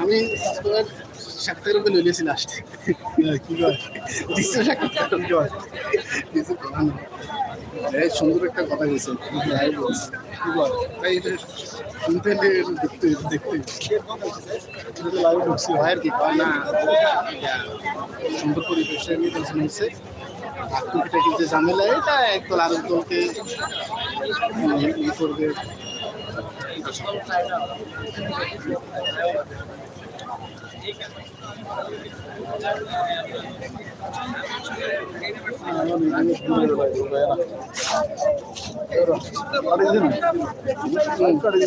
আমি সাক্ষাৎকার করে লইলেছি লাস্ট কি কয়? দিচ্ছে সাক্ষাৎকার। কি কয়? দিচ্ছে ভালো। এই সুন্দর একটা কথা বলছেন। ভাই এটা শুনতে দেখতে দেখতে। লাইভ ঢুকছি ভাইয়ের কি? না সুন্দর পরিবেশে নির্বাচন হয়েছে আর টুকিটাকি যে ঝামেলা উম, ই করবে